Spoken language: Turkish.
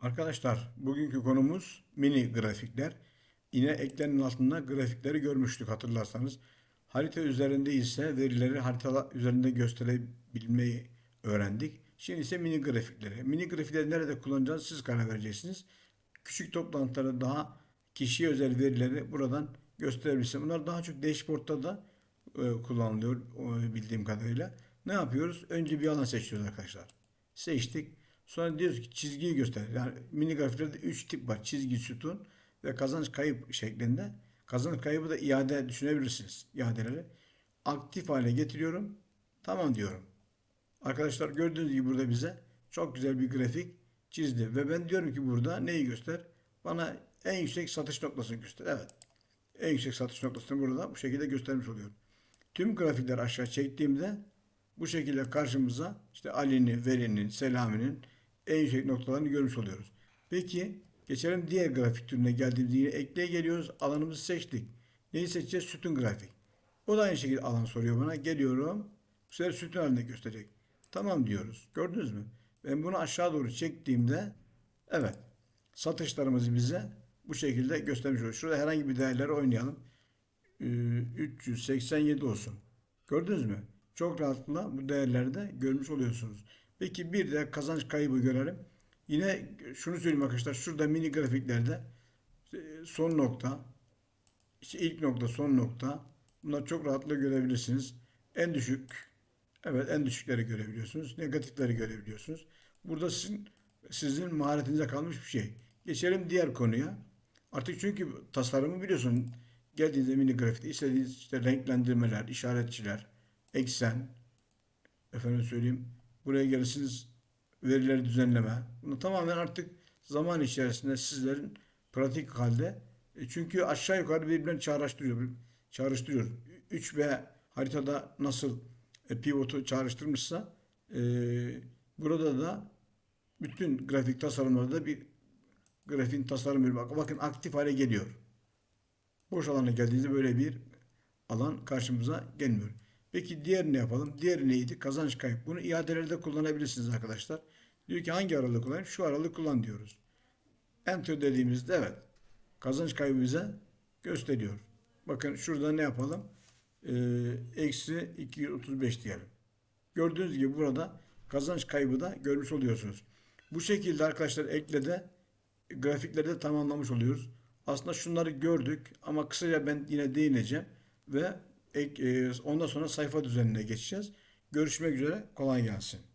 Arkadaşlar bugünkü konumuz mini grafikler. Yine eklenin altında grafikleri görmüştük hatırlarsanız. Harita üzerinde ise verileri harita üzerinde gösterebilmeyi öğrendik. Şimdi ise mini grafikleri. Mini grafikleri nerede kullanacağız siz karar vereceksiniz. Küçük toplantılarda daha kişiye özel verileri buradan gösterebilirsiniz. Bunlar daha çok dashboard'ta da e, kullanılıyor e, bildiğim kadarıyla. Ne yapıyoruz? Önce bir alan seçiyoruz arkadaşlar. Seçtik. Sonra diyoruz ki çizgiyi göster. Yani mini grafiklerde 3 tip var. Çizgi, sütun ve kazanç kayıp şeklinde. Kazanç kaybı da iade düşünebilirsiniz. İadeleri. Aktif hale getiriyorum. Tamam diyorum. Arkadaşlar gördüğünüz gibi burada bize çok güzel bir grafik çizdi. Ve ben diyorum ki burada neyi göster? Bana en yüksek satış noktasını göster. Evet. En yüksek satış noktasını burada bu şekilde göstermiş oluyorum. Tüm grafikleri aşağı çektiğimde bu şekilde karşımıza işte Ali'nin, Veli'nin, Selami'nin en yüksek noktalarını görmüş oluyoruz. Peki geçelim diğer grafik türüne geldiğimizde yine ekleye geliyoruz. Alanımızı seçtik. Neyi seçeceğiz? Sütun grafik. O da aynı şekilde alan soruyor bana. Geliyorum. Bu sefer sütun halinde gösterecek. Tamam diyoruz. Gördünüz mü? Ben bunu aşağı doğru çektiğimde evet satışlarımızı bize bu şekilde göstermiş oluyor. Şurada herhangi bir değerleri oynayalım. Ee, 387 olsun. Gördünüz mü? Çok rahatlıkla bu değerleri de görmüş oluyorsunuz. Peki bir de kazanç kaybı görelim. Yine şunu söyleyeyim arkadaşlar. Şurada mini grafiklerde e, son nokta, işte ilk nokta, son nokta. Bunları çok rahatlıkla görebilirsiniz. En düşük, evet en düşükleri görebiliyorsunuz. Negatifleri görebiliyorsunuz. Burada sizin sizin maharetinize kalmış bir şey. Geçelim diğer konuya. Artık çünkü tasarımı biliyorsun. Geldiğinizde mini grafikte istediğiniz işte renklendirmeler, işaretçiler, eksen, efendim söyleyeyim buraya gelirsiniz verileri düzenleme. Bunu tamamen artık zaman içerisinde sizlerin pratik halde e, çünkü aşağı yukarı birbirlerini çağrıştırıyor. Çağrıştırıyor. 3B haritada nasıl e, pivotu çağrıştırmışsa e, burada da bütün grafik tasarımlarda bir grafiğin tasarım bölümü. Bakın aktif hale geliyor. Boş alana geldiğinizde böyle bir alan karşımıza gelmiyor. Peki diğer ne yapalım? Diğeri neydi? Kazanç kayıp. Bunu iadelerde kullanabilirsiniz arkadaşlar. Diyor ki hangi aralığı kullanayım? Şu aralığı kullan diyoruz. Enter dediğimizde evet. Kazanç kaybı bize gösteriyor. Bakın şurada ne yapalım? Ee, Eksi 235 diyelim. Gördüğünüz gibi burada kazanç kaybı da görmüş oluyorsunuz. Bu şekilde arkadaşlar eklede grafiklerde tamamlamış oluyoruz. Aslında şunları gördük ama kısaca ben yine değineceğim ve ondan sonra sayfa düzenine geçeceğiz. Görüşmek üzere. Kolay gelsin.